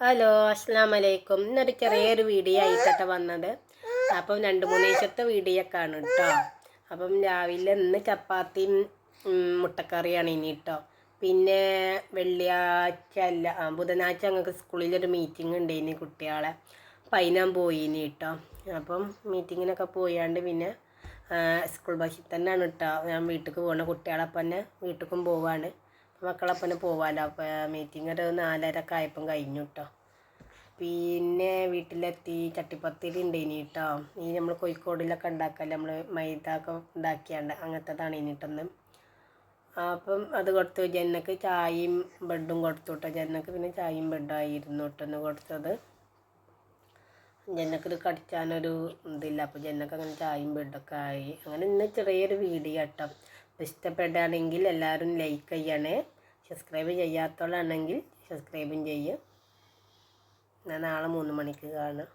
Hello അസ്സാം വലൈക്കും ഇന്നൊരു ചെറിയൊരു വീഡിയോ ആയിട്ടാണ് വന്നത്. അപ്പം രണ്ട് മൂന്ന് ദിവസത്തെ വീഡിയോ ആണ് കേട്ടോ അപ്പം രാവിലെ ഇന്ന് ചപ്പാത്തിയും മുട്ടക്കറിയാണ് ഇനി കേട്ടോ പിന്നെ വെള്ളിയാഴ്ച അല്ല ബുധനാഴ്ച ഞങ്ങൾക്ക് സ്കൂളിലൊരു മീറ്റിംഗ് ഉണ്ട് ഇനി കുട്ടികളെ. അപ്പം അതിനാൻ പോയിനി കേട്ടോ അപ്പം മീറ്റിങ്ങിനൊക്കെ പോയാണ്ട് പിന്നെ സ്കൂൾ ബസ്സിൽ തന്നെയാണ് കേട്ടോ ഞാൻ വീട്ടിലേക്ക് പോകണ കുട്ടികളെ തന്നെ വീട്ടിലേക്കും പോവാണ്. മക്കളപ്പം പോവാലോ? അപ്പോൾ മീറ്റിംഗ് ഒരു നാലരക്കെ ആയപ്പം കഴിഞ്ഞു കേട്ടോ പിന്നെ വീട്ടിലെത്തി. ചട്ടിപ്പത്തിരി ഇനി കേട്ടോ ഈ നമ്മൾ കോഴിക്കോടിലൊക്കെ ഉണ്ടാക്കല്ലേ? നമ്മൾ മൈദ ഒക്കെ ഉണ്ടാക്കിയാണ്ട് അങ്ങനത്തതാണ് ഇനിട്ടൊന്ന് അപ്പം അത് കൊടുത്തു. ജന്നക്ക് ചായയും ബെഡും കൊടുത്തു കേട്ടോ ജന്നക്ക് പിന്നെ ചായയും ബെഡായിരുന്നു കേട്ടൊന്ന് കൊടുത്തത്. ജന്നക്ക് കടിച്ചാനൊരു ഇതില്ല. അപ്പോൾ ജന്നക്ക് അങ്ങനെ ചായയും ബെഡൊക്കെ ആയി. അങ്ങനെ ഇന്ന് ചെറിയൊരു വീഡിയോ കേട്ടോ ഇഷ്ടപ്പെടുകയാണെങ്കിൽ എല്ലാവരും ലൈക്ക് ചെയ്യണേ. സബ്സ്ക്രൈബ് ചെയ്യാത്തവളാണെങ്കിൽ സബ്സ്ക്രൈബും ചെയ്യും. ഞാൻ നാളെ മൂന്ന് മണിക്ക് കാണാം.